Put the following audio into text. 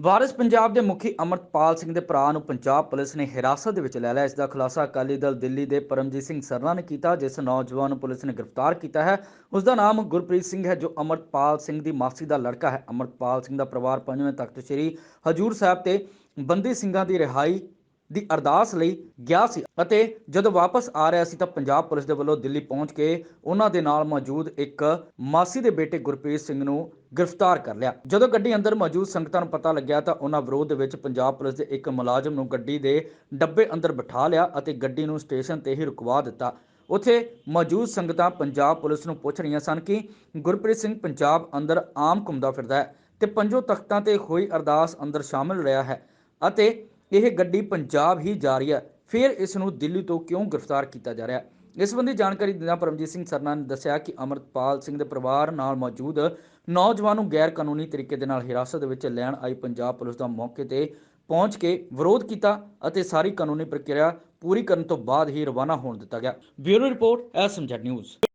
ਵਾਰਿਸ ਪੰਜਾਬ ਦੇ ਮੁਖੀ ਅਮਰਤਪਾਲ ਸਿੰਘ ਦੇ ਭਰਾ ਨੂੰ ਪੰਜਾਬ ਪੁਲਿਸ ਨੇ ਹਿਰਾਸਤ ਦੇ ਵਿੱਚ ਲੈ ਲਿਆ। ਇਸ ਦਾ ਖੁਲਾਸਾ ਅਕਾਲੀ ਦਲ ਦਿੱਲੀ ਦੇ ਪਰਮਜੀਤ ਸਿੰਘ ਸਰਨਾ ਨੇ ਕੀਤਾ, ਜਿਸ ਨੌਜਵਾਨ ਨੂੰ ਪੁਲਿਸ ਨੇ ਗ੍ਰਿਫਤਾਰ ਕੀਤਾ ਹੈ। ਉਸ ਦਾ ਨਾਮ ਗੁਰਪ੍ਰੀਤ ਸਿੰਘ ਹੈ, ਜੋ ਅਮਰਤਪਾਲ ਸਿੰਘ ਦੀ ਮਾਸੀ ਦਾ ਲੜਕਾ ਹੈ। ਅਮਰਤਪਾਲ ਸਿੰਘ ਦਾ ਪਰਿਵਾਰ ਪੰਜਵੇਂ ਤਖਤ ਸ੍ਰੀ ਹਜੂਰ ਸਾਹਿਬ ਤੇ ਬੰਦੀ ਸਿੰਘਾਂ ਦੀ ਰਿਹਾਈ ਦੀ ਅਰਦਾਸ ਲਈ ਗਿਆ ਸੀ ਅਤੇ ਜਦੋਂ ਵਾਪਸ ਆ ਰਿਹਾ ਸੀ ਤਾਂ ਪੰਜਾਬ ਪੁਲਿਸ ਦੇ ਵੱਲੋਂ ਦਿੱਲੀ ਪਹੁੰਚ ਕੇ ਉਹਨਾਂ ਦੇ ਨਾਲ ਮੌਜੂਦ ਇੱਕ ਮਾਸੀ ਦੇ ਬੇਟੇ ਗੁਰਪ੍ਰੀਤ ਸਿੰਘ ਨੂੰ ਗ੍ਰਿਫਤਾਰ ਕਰ ਲਿਆ। ਜਦੋਂ ਗੱਡੀ ਅੰਦਰ ਮੌਜੂਦ ਸੰਗਤਾਂ ਨੂੰ ਪਤਾ ਲੱਗਿਆ ਤਾਂ ਉਹਨਾਂ ਵਿਰੋਧ ਦੇ ਵਿੱਚ ਪੰਜਾਬ ਪੁਲਿਸ ਦੇ ਇੱਕ ਮੁਲਾਜ਼ਮ ਨੂੰ ਗੱਡੀ ਦੇ ਡੱਬੇ ਅੰਦਰ ਬਿਠਾ ਲਿਆ ਅਤੇ ਗੱਡੀ ਨੂੰ ਸਟੇਸ਼ਨ ਤੇ ਹੀ ਰੁਕਵਾ ਦਿੱਤਾ। ਉੱਥੇ ਮੌਜੂਦ ਸੰਗਤਾਂ ਪੰਜਾਬ ਪੁਲਿਸ ਨੂੰ ਪੁੱਛ ਰਹੀਆਂ ਸਨ ਕਿ ਗੁਰਪ੍ਰੀਤ ਸਿੰਘ ਪੰਜਾਬ ਅੰਦਰ ਆਮ ਘੁੰਮਦਾ ਫਿਰਦਾ ਹੈ ਤੇ ਪੰਜੋ ਤਖਤਾਂ ਤੇ ਹੋਈ ਅਰਦਾਸ ਅੰਦਰ ਸ਼ਾਮਿਲ ਰਿਹਾ ਹੈ ਅਤੇ ਇਹ ਗੱਡੀ ਪੰਜਾਬ ਹੀ ਜਾ ਰਹੀ ਹੈ। ਫਿਰ ਇਸ ਨੂੰ ਦਿੱਲੀ ਤੋਂ ਕਿਉਂ ਗ੍ਰਿਫਤਾਰ ਕੀਤਾ ਜਾ ਰਿਹਾ? ਹੈ ਇਸ ਸੰਬੰਧੀ ਜਾਣਕਾਰੀ ਦਿੰਦਿਆਂ ਪਰਮਜੀਤ ਸਿੰਘ ਸਰਨਾ ਨੇ ਦੱਸਿਆ ਕਿ ਅਮਰਤਪਾਲ ਸਿੰਘ ਦੇ ਪਰਿਵਾਰ ਨਾਲ ਮੌਜੂਦ ਨੌਜਵਾਨ ਨੂੰ ਗੈਰ ਕਾਨੂੰਨੀ ਤਰੀਕੇ ਦੇ ਨਾਲ ਹਿਰਾਸਤ ਦੇ ਵਿੱਚ ਲੈਣ ਆਈ ਪੰਜਾਬ ਪੁਲਿਸ ਦਾ ਮੌਕੇ ਤੇ ਪਹੁੰਚ ਕੇ ਵਿਰੋਧ ਕੀਤਾ ਅਤੇ ਸਾਰੀ ਕਾਨੂੰਨੀ ਪ੍ਰਕਿਰਿਆ ਪੂਰੀ ਕਰਨ ਤੋਂ ਬਾਅਦ ਹੀ ਰਵਾਨਾ ਹੋਣ ਦਿੱਤਾ ਗਿਆ। Bureau report SMZ news.